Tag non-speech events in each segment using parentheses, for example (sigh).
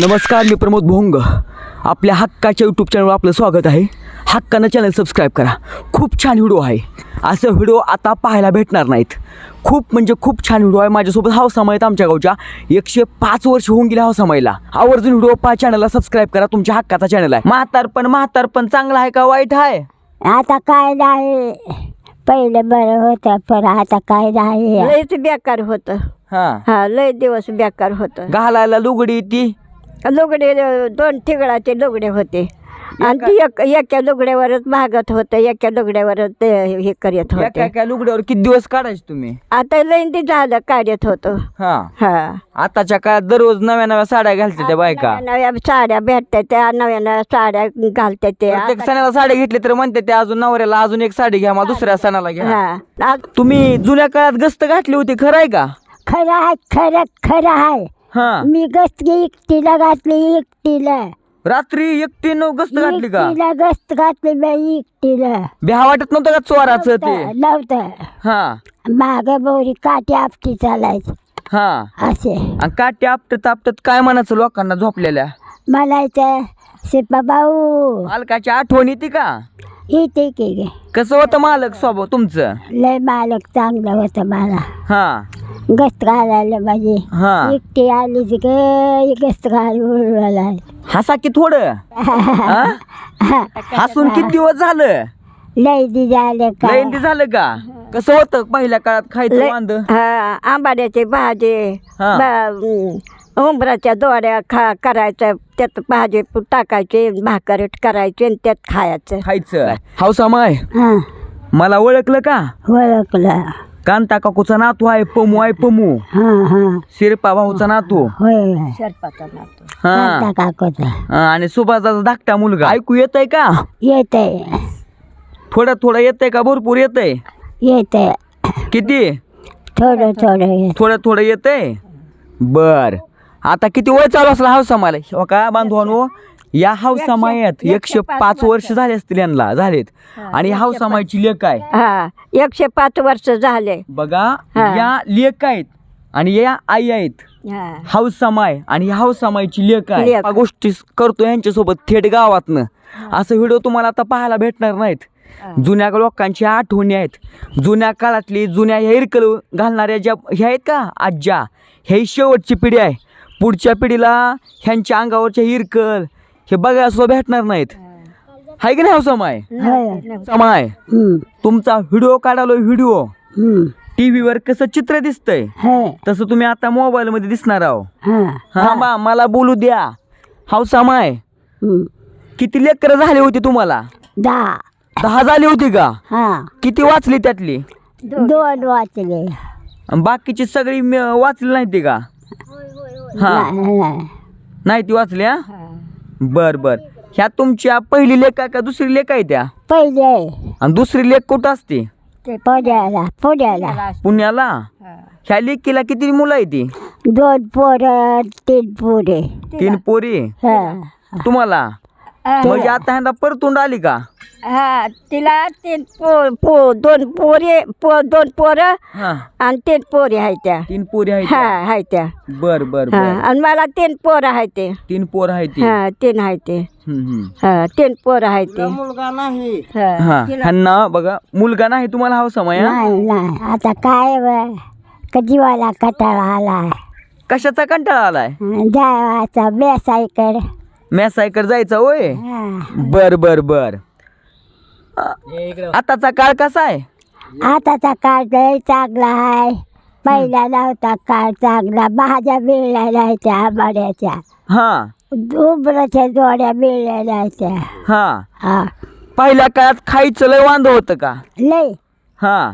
नमस्कार मी प्रमोद भोंग. आपल्या हक्काच्या यूट्यूब चॅनलवर आपलं स्वागत आहे. हक्कानं चॅनल सबस्क्राईब करा. खूप छान व्हिडिओ आहे. असं व्हिडिओ आता पाहायला भेटणार नाहीत. खूप म्हणजे खूप छान व्हिडिओ आहे. माझ्यासोबत हौसामाई आहेत आमच्या गावच्या. एकशे पाच वर्ष होऊन गेले हौसामाईला आवर्जून व्हिडिओ पहा चॅनलला सबस्क्राईब करा. तुमच्या हक्काचा चॅनल आहे. म्हातारपण म्हातारपण चांगला आहे का वाईट आहे? आता काय नाही. पहिलं बरं होतं पण आता काय नाही. लयच बेकार होतं. हां. हा लय दिवस बेकार होतं. घालायला लुगडी ती. लुगडे दोन ठिगळाचे लुगडे होते. आणि ती एक एका लुगड्यावरच भागत होतं एका लुगड्यावरच ते हे करत होते. लुगड्यावर किती दिवस काढायचे तुम्ही? आता लईंदी झालं काढत होतो. हां. हा. आताच्या काळात दररोज नव्या नव्या साड्या घालते त्या बायका. नव्या नव्या साड्या भेटतात त्या नव्या नव्या साड्या घालतात ते प्रत्येक सणाला साडी घेतली तर म्हणते ते अजून नवऱ्याला अजून एक साडी घ्या मग दुसऱ्या सणाला घ्या. हा. आज तुम्ही जुन्या काळात गस्त घातली होती खरं आहे का? खरं आहे खरं खरं आहे. हा. मी गस्तगी एकटीला घातली एकटीला. रात्री एकटीनं गस्त घातली का? एकटीला गस्त घातली मी एकटीला. भ्या वाटत नव्हतं का चोराचं ते? नव्हतं. हा. माग बोरी काठी आपटी चालायची. हा. असे. आणि काटे आपटत आपटत काय म्हणायचं लोकांना झोपलेल्या? म्हणायचं शिपा भाऊ. मालकाची आठवण येते का? येते की गे. कसं होतं मालक स्वभाव तुमचं? लय मालक चांगलं होतं मला. हा. गस्त घालायला हा. एकटी आलीच ग गस्त घाल उडवायला हसा की थोडं? हा? हसून किती दिवस झालं? लय झाले का? लयंती झालं का? कसं होतं पहिल्या काळात खायचं वांद? हा आंबाड्याची भाजी हा. बा- उंबराच्या दोड्या खा करायच्या त्यात भाजी टाकायची भाकर करायची आणि त्यात खायचं. खायचं. हौसामाय हा. मला ओळखलं का? ओळखलं. कांता काकूचा नातू आहे पमू आहे पमू. हा हा. शिरपा भाऊचा नातू. होय शरपाचा नातू. हा. कांता काकोचा. हा, आणि सुभाषाचा धाकटा मुलगा. ऐकू येतय का? येते थोडं थोडं येतंय का? भरपूर येतंय. येते किती? थोडं थोडं येत थोडं थोडं येतंय? बर. आता किती वय चालू असला हौसामाला हो का बांधवानो? या हौसामायात एकशे पाच वर्ष झाले असतील यांना झालेत. आणि हौसामायची लेख आहे हा एकशे पाच वर्ष झाले. बघा हा. या लेख आहेत आणि या आई आहेत. हा. समाय आणि हाऊस समायची लेख आहे. लेक. या गोष्टी करतो यांच्यासोबत थेट गावातनं. असं व्हिडिओ तुम्हाला आता पाहायला भेटणार नाहीत. जुन्या लोकांची आठवणी आहेत. जुन्या काळातली जुन्या हेरकल घालणाऱ्या ज्या ह्या आहेत का आज्या हे शेवटची पिढी आहे. पुढच्या पिढीला ह्यांच्या अंगावरच्या हिरकल हे बघायला सुद्धा भेटणार नाहीत. हाय की नाही हाऊस समाय? समाय तुमचा व्हिडिओ काढालो व्हिडिओ. हम्म, टीव्हीवर कसं चित्र दिसतंय? तसं तुम्ही आता मोबाईल मध्ये दिसणार आहो. हा. हा बा मला बोलू द्या. हाऊसा माय हम्म, किती लेकर झाली होती तुम्हाला? दहा. दहा झाली होती का? हा. किती वाचली त्यातली? दोन वाचले. बाकीची सगळी वाचली नाही ती का? हा. नाही ती वाचली हा. बर बर. ह्या तुमच्या पहिली लेख आहे का? दुसरी लेख आहे त्या? पहिले आणि दुसरी लेख कुठं असते? ते पुण्याला ह्या लेकीला किती मुलं आहे ती? दोन पोरं तीन पोरे. तीन पोरी? हा. तुम्हाला? म्हणजे आता ह्यांना परतून आली का? हा तिला तीन पो पो दोन पोरे पो दोन पोरं हा. आणि तीन पोरी आहेत त्या. तीन पोरी आहेत हा. आहेत त्या. बर बर हा बर. आणि मला तीन पोरं आहेत ते. तीन पोर आहे ती? हा तीन आहेत ते. हम्म, हम्म. हा तीन पोरं आहेत ते. हा. हा ह्यांना बघा मुलगा नाही तुम्हाला हा समय? हा? नाही नाही. आता काय ब- क- जीवाला कटाळा आलाय. कशाचा कंटाळा आलाय? जायचा बेसायकर मॅसायकर जायचा होय? बर बर बर. आताचा काळ कसा आहे? आताचा काळ लय चांगला आहे. पहिला नव्हता काळ चांगला. भाज्या मिळल्या नाहीत्या आंबाड्याच्या. हा. उबराच्या जोड्या मिळल्या नाहीत्या हा. हा. पहिल्या काळात खायचं लय वांद होतं का? लय. हा.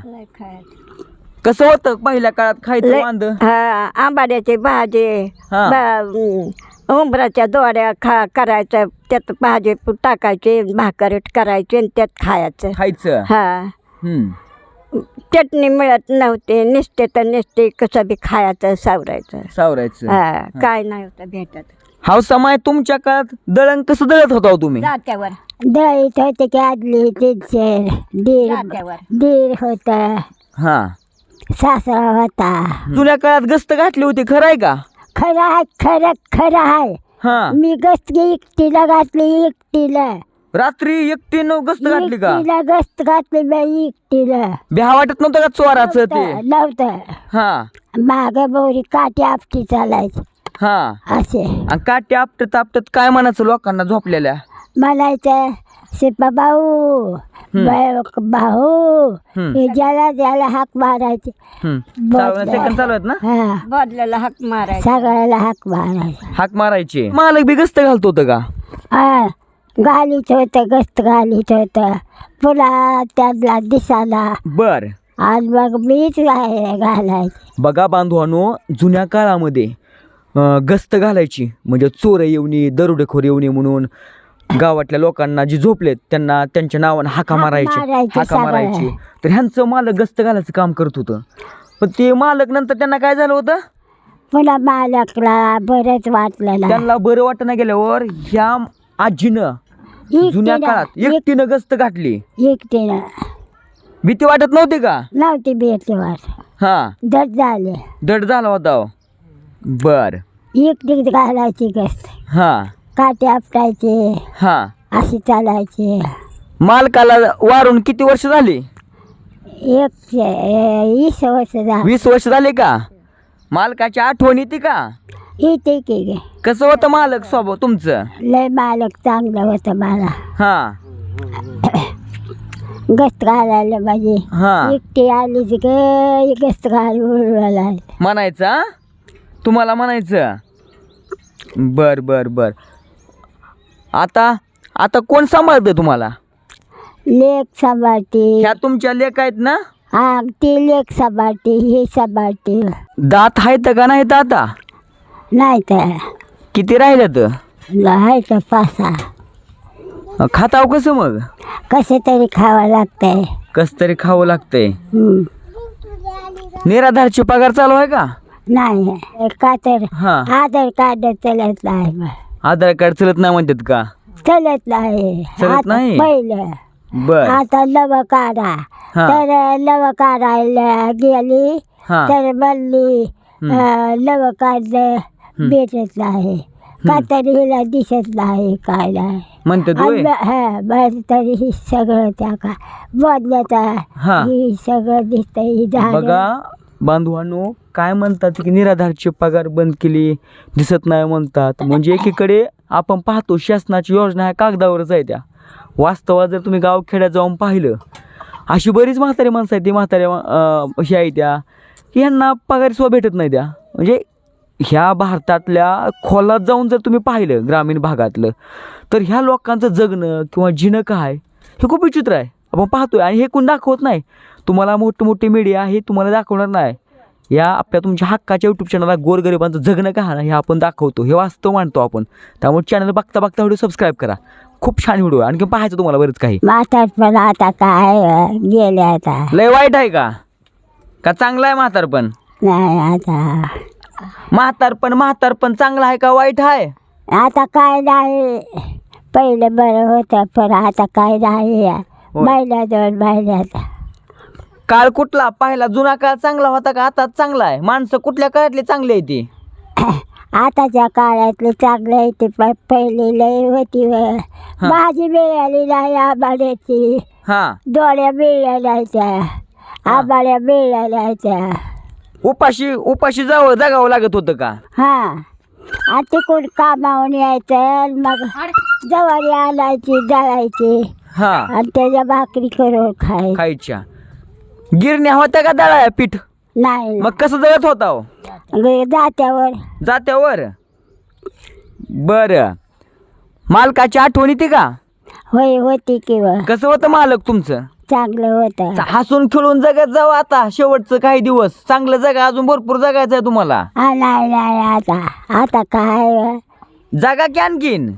कसं होतं पहिल्या काळात खायचं वांद? हा आंबाड्याची भाजी हा. उंबराच्या दोड्या खा करायच्या त्यात भाजी टाकायची भाकर करायची आणि त्यात खायचं. खायचं? हा. हम्म. चटणी मिळत नव्हती निसते तर निसते कसं बी खायचं सावरायचं. सावरायचं. हा काय नाही होतं भेटत. हा समय तुमच्या काळात दळण कसं दळत होता हो तुम्ही? जात्यावर. दळीत होते की आदली तीनशे दीड जात्यावर. दीड होता. हा. सासरा होता. जुन्या काळात गस्त घातली होती खरं आहे का? खरं आहे खरं खरं आहे. हा. मी गस्त एकटीला घातली एकटीला. रात्री एकटीनं गस्त घातली का? एकटीला गस्त घातली बाई एकटीला. बिहा वाटत नव्हतं का चोराचं ते? नव्हतं हा. माग बोरी काठी आपटी चालायची. हा. असे. आणि काटे आपटत आपटत काय म्हणायचं लोकांना झोपलेल्या? म्हणायचं शिपा भाऊ भाऊ. हे ज्याला ज्याला हाक मारायचे. बरं. सेकंड चालू आहेत ना? हा. बदल्याला हाक मारायचा. सगळ्याला हाक मारायचे. हाक मारायचे. मालक बी गस्त घालतो होतं का? हा. होतं गस्त घालीत होतं. पुन्हा त्यातला दिसाला बर. आणि मग मीच घाल- घालायचे. बघा बांधवानो जुन्या काळामध्ये अं, गस्त घालायची. म्हणजे चोर येऊनी दरोडेखोर येऊनी म्हणून. गावातल्या लोकांना जे झोपलेत त्यांना त्यांच्या नावानं हाका मारायचे मारायचे हाका. मारायचे. तर ह्यांचं मालक गस्त घालायचं काम करत होतं. पण ते मालक नंतर त्यांना काय झालं होतं? पुन्हा मालकला बरंच वाटलं त्यांना बरं वाटणं गेल्यावर ह्या आजीनं जुन्या काळात एकटीनं गस्त घातली. एकटीनं. भीती वाटत नव्हती का? नव्हती बेटी वाट. हा. दट झाले. दड झाला होता. बर. एकटीच घालायची गस्त. हा. काटे आपटायचे हा. अशी चालायचे. मालकाला वारून किती वर्ष झाली? एक वीस वर्ष झाली. वीस वर्ष झाले का? मालकाची आठवण येते का? येते की गे. कसं होतं मालक स्वभाव तुमचं? लय मालक चांगलं होतं मला. हा. (coughs) गस्त घालायला माझी. हा. एकटी आलीच ग गस्त घाल उडवायला म्हणायचं हा? तुम्हाला म्हणायचं? बर बर बर. आता आता कोण सांभाळतं तुम्हाला? लेख सांभाळते. ह्या तुमच्या लेख आहेत ना? हा ती लेख सांभाळते हे सांभाळते. दात आहेत का नाहीत आता नाही तर किती आहे पाच. सहा खाताव कसं मग? कसं तरी खावं लागतंय. कस तरी खावं लागतंय? हम्म. निराधारची पगार चालू आहे का? नाही का तर हा. आधार कार्ड चलत नाही. आधार कार्ड चलत नाही म्हणतात का? चलत नाही. चलत आता नाही? पहिलं बर. आता नवं काढा. हा. तर नवं काढायला गेली. हा. तर म्हणली अं, नवं कार्ड भेटत नाही. का तरी हिला दिसत नाही काय नाही म्हणतात होय. आंबा- हा बरं तरी ही सगळं त्या का बदल्याचा हा. ही सगळं दिसतं ही झाड. बघा बांधवांनो काय म्हणतात की निराधारची पगार बंद केली? दिसत नाही म्हणतात. म्हणजे एकीकडे आपण पाहतो शासनाची योजना ह्या कागदावरच आहे त्या. वास्तवात जर तुम्ही गावखेड्यात जाऊन पाहिलं अशी बरीच म्हातारी माणसं आहेत ती म्हाताऱ्या अं, आहे त्या यांना ह्यांना पगार सुद्धा भेटत नाही त्या. म्हणजे ह्या भारतातल्या खोलात जाऊन जर तुम्ही पाहिलं ग्रामीण भागातलं तर ह्या लोकांचं जगणं किंवा जिणं काय हे खूप विचित्र आहे. आपण पाहतोय आणि हे कोण दाखवत नाही. तुम्हाला मोठमोठी मीडिया हे तुम्हाला दाखवणार नाही. या आपल्या तुमच्या हक्काच्या यूट्यूब चॅनलला गोरगरिबांचं जगणं का हे आपण दाखवतो. हे वास्तव मांडतो आपण. त्यामुळे चॅनल बघता बघता व्हिडिओ सबस्क्राईब करा. खूप छान व्हिडिओ आहे. आणखी पाहायचं तुम्हाला बरंच काही. म्हातार पण आता काय गेले आता. लय वाईट आहे का? का चांगलं आहे म्हातारपण नाही आता. म्हातारपण म्हातारपण चांगलं आहे का? वाईट आहे? आता काय नाही. पहिलं बरं होतं पण आता काय नाही. महिन्या दोन महिन्यात काळ कुठला? पाहिला जुना काळ चांगला होता का? आता चांगला आहे. माणसं कुठल्या काळातली चांगली आहे ती? (coughs) आताच्या काळातले चांगले आहे ते पहिली लय होती व. भाजी मिळाली नाही आंबाड्याची. हा. दोड्या मिळल्या नाहीत्या आंबाड्या मिळल्या नाहीत्या उपाशी उपाशी जावं जगावं लागत होतं का? हा. आणि तिकडून कामावून यायचं आणि मग जवारी आणायची दळायची हा. आणि त्याच्या भाकरी करून खायची. खायच्या. गिरण्या होत्या का दळाया पीठ? नाही मग कसं जगत होता हो? ग- जात्यावर. जात्यावर? बर. मालकाची आठवण येते का? होय होती किंवा कसं होतं मालक तुमचं? चांगलं होतं. हसून खेळून जगत जावं आता शेवटचं काही दिवस. चांगलं जगा अजून भरपूर जगायचं आहे तुम्हाला. हा नाही नाही आता आता काय जगा की आणखीन?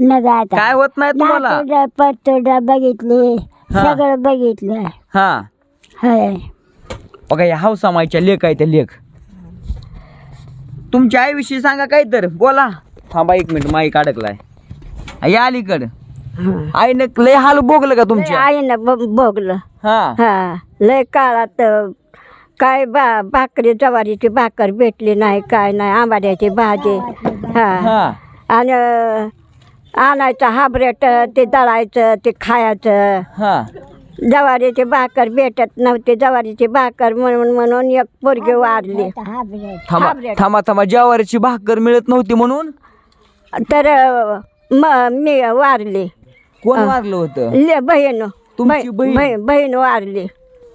न काय होत नाही तुम्हाला? नातुंड बघितली हा. सगळं बघितलं. हा. होय. बघा या हौसा माईच्या लेख आहे त्या लेख. तुमच्या आईविषयी सांगा काय तर बोला. थांबा एक मिनिट माईक अडकलाय. या अलीकड आईनं लय हाल भोगलं का तुमच्या? आईनं ब- भोगलं. हा. हा. लय काळात अं, काय बा भाकरी ज्वारीची भाकर भेटली नाही काय नाही आंबाड्याची भाजी. हा. हा. आणि अं, आणायचं हाबरेट ते दळायचं ते खायचं. हा. जवारीची भाकर भेटत नव्हती जवारीची भाकर म्हणून म्हणून एक पोरगी वारली. हा थांबा. थांबा थांबा ज्वारीची भाकर मिळत नव्हती म्हणून? तर अं, म मी वारली. कोण मारलं होतं? ले बहीण. तुमची बहीण? बहीण बहीण वारली.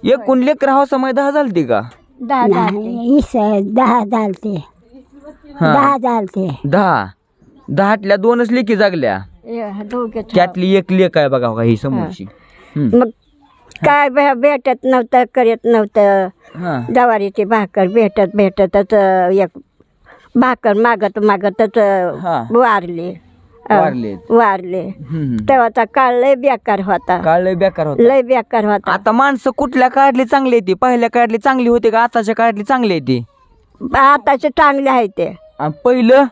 एकूण लेकर हौसामध्ये दहा झालती का? दहा नाही इस दहा झालते. हा. दहा झालते. दहा. दहातल्या दोनच लेकी जागल्या. त्यातली एक लेक आहे बघा बघा ही समोरची. हम्म. मग काय भे- भेटत नव्हतं करत नव्हतं. हा. जवारीची भाकर भेटत भेटतच अं, एक भाकर मागत मागतच अं, हा. वारली. अं, वारले. वारले. हम्म. तेव्हाचा काळ लय बेकार होता. काळ लय बेकार होता. लय बेकार होता. आता माणसं कुठल्या काळातली चांगली येते पहिल्या काळातली चांगली होते का आताच्या काळातली चांगली येते आताचे चांगले आहे ते. आणि पहिलं?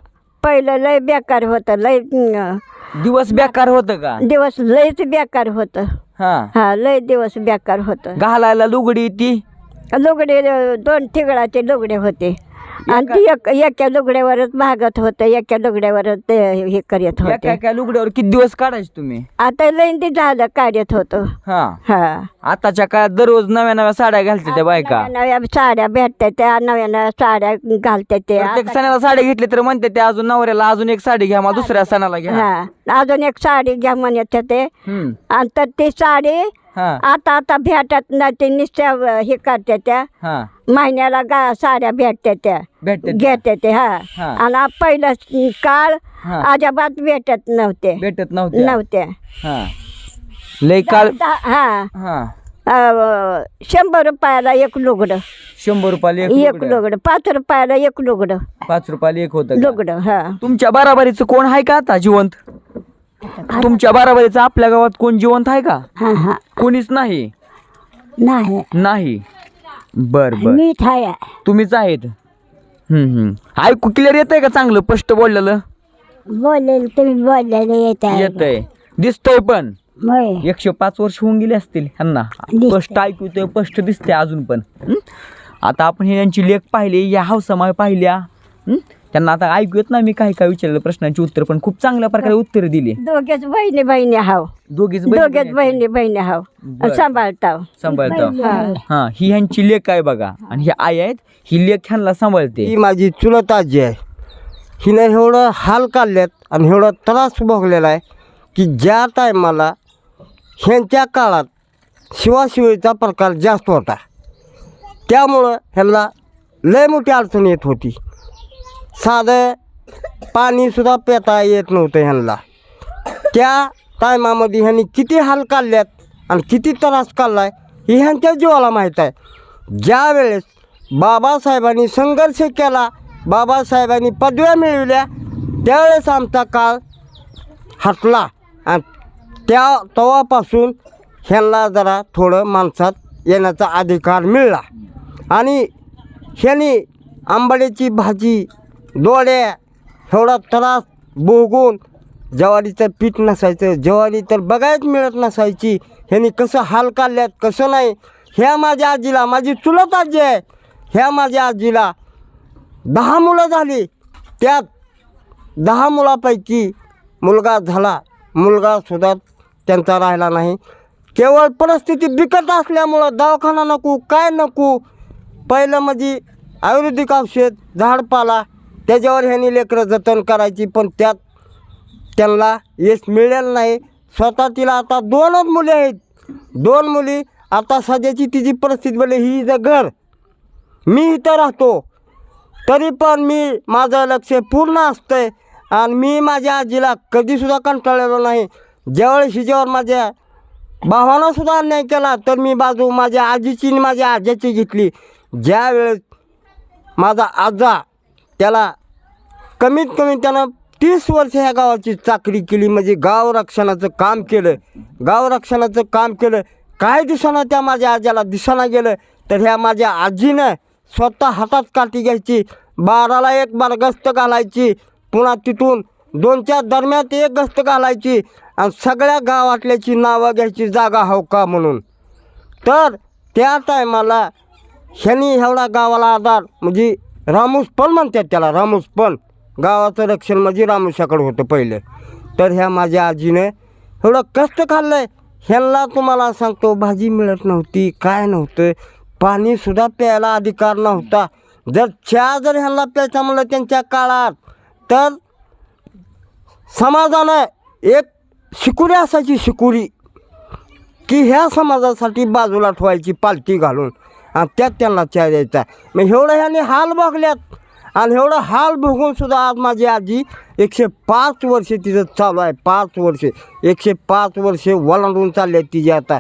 पहिलं लय बेकार होतं लय अं, दिवस बेकार होतं का? दिवस लयच बेकार होतं. हा. हा लय दिवस बेकार होतं. घालायला लुगडी ती? लुगडे दोन ठिगळाचे लुगडे होते. आणि ती एक एका लुगड्यावरच भागत होतं एका लुगड्यावरच ते हे करत एका होते. एका लुगड्यावर किती दिवस काढायचे तुम्ही? आता लईंदी झालं काढत होतो. हा. हा. आताच्या काळात दररोज नव्या नव्या साड्या घालते त्या बायका. नव्या नव्या साड्या भेटतात त्या नव्या नव्या साड्या घालतात ते. प्रत्येक सणाला साडी घेतली तर म्हणते ते अजून नवऱ्याला अजून एक साडी घ्या मग दुसऱ्या सणाला घ्या. हा. अजून एक साडी घ्या म्हणत ते हम्म. आणि तर ती साडी हा. आता आता भेटत नाही ते निश्चय हे करते त्या. हा. महिन्याला गा साड्या भेटते त्या. घेते ते हा. हा. आणि पहिलं काळ हा. अजिबात भेटत नव्हते. भेटत नव्हते नव्हते हा. लय काळ दा- हा. हा. अं, शंभर रुपयाला एक लुगडं. शंभर रुपयाला एक एक लुगडं. लुगडं. पाच रुपयाला एक लुगडं. पाच रुपयाला एक होतं का? लुगडं हा. तुमच्या बाराबारीचं कोण आहे का आता जिवंत? तुमच्या बाराबारीचं आपल्या गावात कोण जिवंत आहे का? हा हा. कोणीच नाही? नाही. नाही. बर बर. मी तुम्हीच आहेत? हम्म हम्म. ऐकू क्लिअर येत आहे का चांगलं? स्पष्ट बोललेलं? बोललेलं तुम्ही बोललेलं येत आहे येत आहे दिसतोय पण. होय. एकशे पाच वर्ष होऊन गेले असतील ह्यांना. दिसतंय. स्पष्ट ऐकू येतोय स्पष्ट दिसते अजून पण. हं? आता आपण हे यांची लेख पाहिली या हौसामाय पाहिल्या. हं? त्यांना आता ऐकू येत ना मी काही काय विचारलं प्रश्नांची उत्तर पण खूप चांगल्या प्रकारे उत्तर दिली. दोघेच बहिणी बहिणी हाव दोघीच दोघेच बहिणी बहिणी हाव बरं. सांभाळताव. सांभाळतो हा. हा ही ह्यांची लेख आहे बघा. आणि ही आई आहेत ही लेख ह्यांना सांभाळते. ही माझी चुलत आजी आहे. हिनं एवढं हाल काढल्यात आणि एवढं त्रास भोगलेला आहे की ज्या टायमाला ह्यांच्या काळात शिवाशिवीचा प्रकार जास्त होता. त्यामुळं ह्यांना लय मोठी अडचण येत होती. साधं पाणीसुद्धा पेता येत नव्हतं ह्यांना. त्या टायमामध्ये ह्यांनी किती हाल काढल्यात आणि किती त्रास काढला आहे हे ह्यांच्या जीवाला माहीत आहे. ज्या वेळेस बाबासाहेबांनी संघर्ष केला बाबासाहेबांनी पदव्या मिळवल्या त्यावेळेस आमचा काळ हटला आणि त्या तेव्हापासून ह्यांना जरा थोडं माणसात येण्याचा अधिकार मिळला. आणि ह्यांनी आंबाड्याची भाजी डोळ्या थोडा त्रास भोगून तर पीठ नसायचं ज्वारी तर बघायच मिळत नसायची. ह्यानी कसं हाल काढल्यात कसं नाही? ह्या माझ्या आजीला माझी चुलत आजी आहे. ह्या माझ्या आजीला दहा मुलं झाली. त्यात दहा मुलापैकी मुलगा झाला. मुलगासुद्धा त्यांचा राहिला नाही. केवळ परिस्थिती बिकट असल्यामुळं दवाखाना नको काय नको? पहिलं म्हणजे आयुर्वेदिक औषध झाडपाला त्याच्यावर ह्यांनी लेकरं जतन करायची पण त्यात त्यांना यश मिळेल नाही. स्वतः तिला आता दोनच मुली आहेत. दोन मुली आता सध्याची तिची परिस्थिती बोलली ही इथं घर. मी इथं राहतो. तरी पण मी माझं लक्ष पूर्ण असतं आहे आणि मी माझ्या आजीला कधीसुद्धा कंटाळलेलो नाही. ज्यावेळेस हिच्यावर माझ्या भावानंसुद्धा अन्याय केला तर मी बाजू माझ्या आजीची आणि माझ्या आज्याची घेतली. ज्यावेळेस माझा आजा त्याला कमीत कमी त्यानं तीस वर्ष ह्या गावाची चाकरी केली म्हणजे गाव रक्षणाचं काम केलं. गाव रक्षणाचं काम केलं. काही दिवसानं त्या माझ्या आज्याला? दिसाना गेलं. तर ह्या माझ्या आजीनं स्वतः हातात काठी घ्यायची बाराला एक बार गस्त घालायची पुन्हा तिथून दोनच्या दरम्यान एक गस्त घालायची आणि सगळ्या गावातल्याची नावं घ्यायची जागा हो का म्हणून. तर त्या टायमाला ह्यांनी एवढा गावाला आधार म्हणजे रामूसपण म्हणतात त्याला रामूसपण गावाचं रक्षण म्हणजे रामूशाकडे होतं पहिलं. तर ह्या माझ्या आजीनं एवढं कष्ट खाल्लं आहे ह्यांना तुम्हाला सांगतो भाजी मिळत नव्हती काय नव्हतं पाणीसुद्धा प्यायला अधिकार नव्हता. जर चहा जर ह्यांना प्यायचा म्हणलं त्यांच्या काळात तर समाजानं एक शिकुरी असायची शिकुरी. की ह्या समाजासाठी बाजूला ठेवायची पालथी घालून. आणि त्यात त्यांना चहा द्यायचा. मग एवढं ह्याने हाल बघल्यात. आणि एवढं हाल बघून सुद्धा आज माझी आजी एकशे पाच वर्षे तिचं चालू आहे. पाच वर्षे. एकशे पाच वर्षे वलांडून चालले आहेत तिची आता.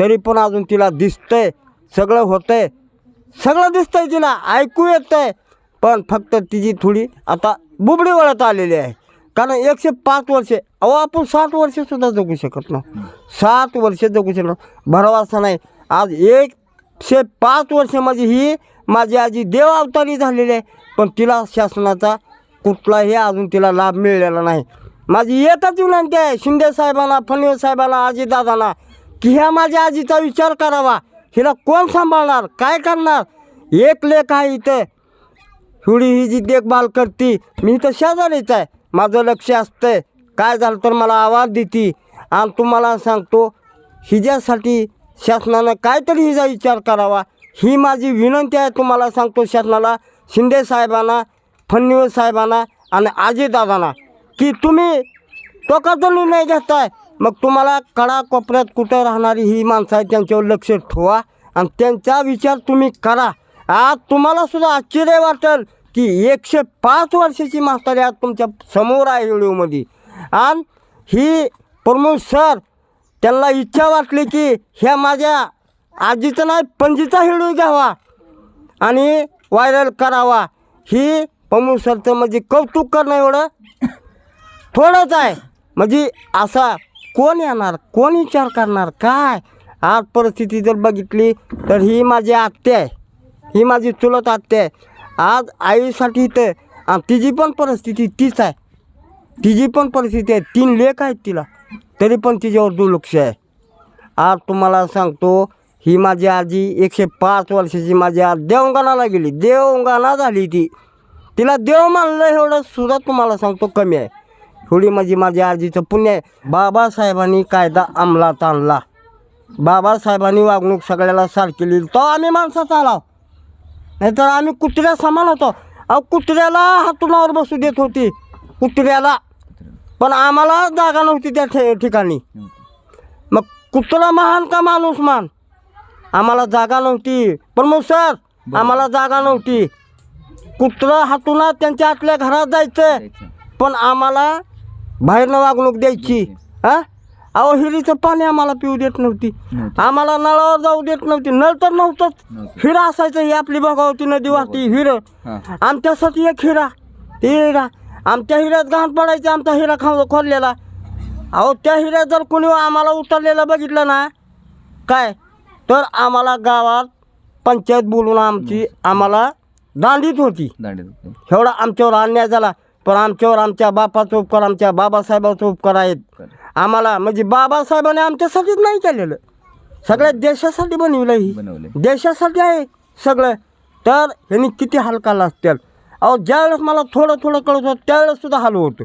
तरी पण अजून तिला दिसतंय. सगळं होतंय. सगळं दिसतंय तिला. ऐकू येतंय. पण फक्त तिची थोडी आता बुबडी वळत आलेली आहे. कारण एकशे पाच वर्षे. अहो आपण साठ वर्षसुद्धा जगू शकत ना सात वर्षे जगू शकलो. भरवासा नाही. आज एक शे पाच वर्ष माझी ही माझी आजी देव अवतारी झालेली आहे. पण तिला शासनाचा कुठलाही अजून तिला लाभ मिळालेला नाही. माझी एकच विनंती आहे शिंदे साहेबांना फडणवीस साहेबांना आजीदादांना की ह्या माझ्या आजीचा विचार करावा. हिला कोण सांभाळणार? काय करणार? एक लेख आहे इथं. थोडी ही जी देखभाल करते मी तर शेजारीच आहे. माझं लक्ष असतंय. काय झालं तर मला आवाज देते. आणि तुम्हाला सांगतो हिच्यासाठी शासनानं काहीतरी हिचा विचार करावा. ही माझी विनंती आहे तुम्हाला सांगतो शासनाला शिंदे साहेबांना फडणवीस साहेबांना आणि आजीदादांना की तुम्ही टोकाचा निर्णय घेताय. मग तुम्हाला कडा कोपऱ्यात कुठं राहणारी ही माणसं आहे त्यांच्यावर लक्ष ठेवा आणि त्यांचा विचार तुम्ही करा. आज तुम्हाला सुद्धा आश्चर्य वाटेल की एकशे पाच वर्षाची म्हातारी आज तुमच्यासमोर आहे व्हिडिओमध्ये. आणि ही प्रमोद सर त्यांना इच्छा वाटली की ह्या माझ्या आजीचं नाही पणजीचा हिडू घ्यावा आणि व्हायरल करावा. ही पमू सरचं म्हणजे कौतुक करणं एवढं थोडंच आहे. म्हणजे असा कोण येणार? कोण विचार करणार? काय? आज परिस्थिती जर बघितली तर ही माझी आत्या आहे. ही माझी चुलत आत्या आहे. आज आईसाठी तर आणि तिची पण परिस्थिती तीच आहे. तिची पण परिस्थिती आहे. तीन लेख आहेत तिला. तरी पण तिच्यावर दुर्लक्ष आहे. आज तुम्हाला सांगतो ही माझी आजी एकशे पाच वर्षाची माझी आज देवंगणाला गेली. देवंगाणा झाली ती. तिला देव मानलं एवढं सुद्धा तुम्हाला सांगतो कमी आहे. थोडी माझी माझ्या आजीचं पुण्य आहे. बाबासाहेबांनी कायदा अंमलात आणला. बाबासाहेबांनी वागणूक सगळ्याला सारखी लिहिली तो आम्ही माणसाचा आला. नाहीतर आम्ही कुत्र्या समान होतो. अहो कुत्र्याला हातुनावर बसू देत होती. कुत्र्याला पण आम्हाला जागा नव्हती त्या ठे ठिकाणी. मग कुत्रा महान का माणूस मान आम्हाला जागा नव्हती. पण मग सर आम्हाला जागा नव्हती. कुत्रं हातुना त्यांच्या आतल्या घरात जायचं. पण आम्हाला बाहेरनं वागणूक द्यायची. हा? अहो हिरीचं पाणी आम्हाला पिऊ देत नव्हती. आम्हाला नळावर जाऊ देत नव्हती. नळ तर नव्हतंच. हिरा असायचं ही आपली भगावती नदी वाहती हिरं. आमच्यासाठी एक हिरा. ते हिरा. आमच्या हिऱ्यात घाण पडायची आमचा हिरा खाऊ खोदलेला. अहो त्या हिऱ्यात जर कोणी आम्हाला उतरलेलं बघितलं ना काय? तर आम्हाला गावात पंचायत बोलून आमची आम्हाला दांडीत होती. एवढा आमच्यावर अन्याय झाला. पण आमच्यावर आमच्या बापाचा उपकार आमच्या बाबासाहेबाचा उपकार आहेत. आम्हाला म्हणजे बाबासाहेबांनी आमच्यासाठीच नाही केलेलं. सगळ्या देशासाठी बनवलं ही. देशासाठी आहे सगळं. तर ह्यांनी किती हलकाला असतील? अहो ज्यावेळेस मला थोडं थोडं कळत होतं त्यावेळेस सुद्धा हाल होतं.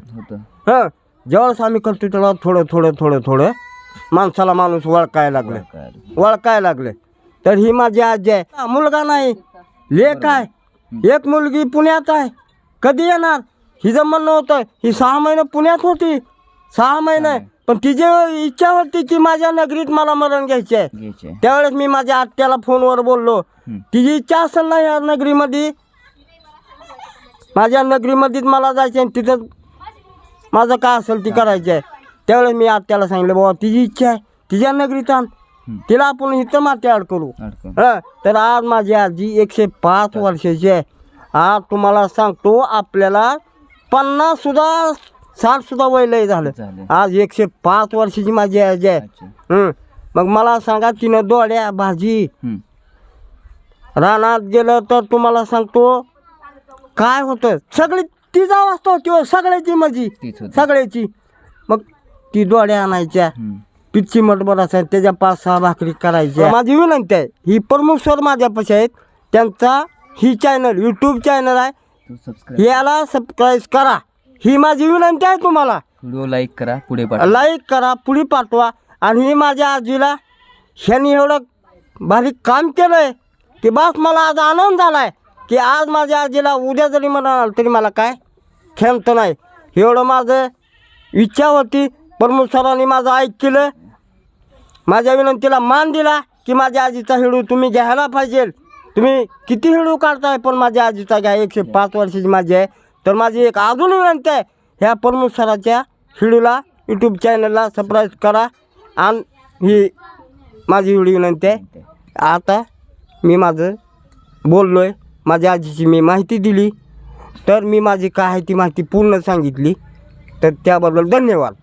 हां ज्यावेळेस आम्ही करतो तेव्हा थोडं थोडं थोडं थोडं माणसाला माणूस वळकायला लागलं. वळकायला लागले. तर ही माझी आजी आहे. हा, मुलगा नाही. लेख आहे एक मुलगी पुण्यात आहे. कधी येणार? हिचं म्हणणं होतं ही सहा महिने पुण्यात होती. सहा महिने. पण तिची इच्छा होती की माझ्या नगरीत मला मरण घ्यायचे आहे. त्यावेळेस मी माझ्या आत्याला फोनवर बोललो. तिची इच्छा असेल ना या नगरीमध्ये? माझ्या नगरीमध्येच मला जायचं आहे तिथं माझं काय असेल ती करायची आहे त्यावेळेस मी आत्याला सांगितलं बाबा तिची इच्छा आहे. तिच्या नगरीत आण. तिला आपण इथं माती आड करू. हं. तर आज माझी आजी एकशे पाच वर्षाची आहे. आज तुम्हाला सांगतो आपल्याला पन्नास सुद्धा साठ सुद्धा वय लय झालं. आज एकशे पाच वर्षाची माझी आजी आहे. मग मला सांगा तिनं दोड्या भाजी रानात गेलं तर तुम्हाला सांगतो काय होतं सगळी तिचा अवस्था होती हो, सगळ्याची माझी. सगळ्याची. मग ती दोड्या आणायच्या पिच्ची मटबर असायचं त्याच्या पाच सहा भाकरी करायच्या. माझी विनंती आहे ही प्रमुख सर माझ्यापाशी आहेत. त्यांचा ही चॅनल यूट्यूब चॅनल आहे. सबस्क्राईब याला सबस्क्राईब करा. ही माझी विनंती आहे तुम्हाला. व्हिडिओ लाईक करा पुढे पाठवा. लाईक करा पुढे पाठवा. आणि ही माझ्या आजीला ह्यांनी एवढं भारी काम केलं आहे की बस मला आज आनंद झाला आहे की आज माझ्या आजीला उद्या जरी म्हणाल तरी मला काय? खेळतं नाही. एवढं माझं इच्छा होती. प्रमुख सरांनी माझं ऐकलं. माझ्या विनंतीला मान दिला की माझ्या आजीचा हिडू तुम्ही घ्यायला पाहिजे. तुम्ही किती हिडू काढताय पण माझ्या आजीचा घ्या. एकशे पाच वर्षाची माझी आहे. तर माझी एक अजून विनंती आहे ह्या प्रमुख सराच्या हिडूला यूट्यूब चॅनलला सबस्क्राईब करा. आणि ही माझी एवढी विनंती आहे. आता मी माझं बोललो आहे माझ्या आजीची मी माहिती दिली. तर मी माझी काय आहे ती माहिती पूर्ण सांगितली. तर त्याबद्दल धन्यवाद.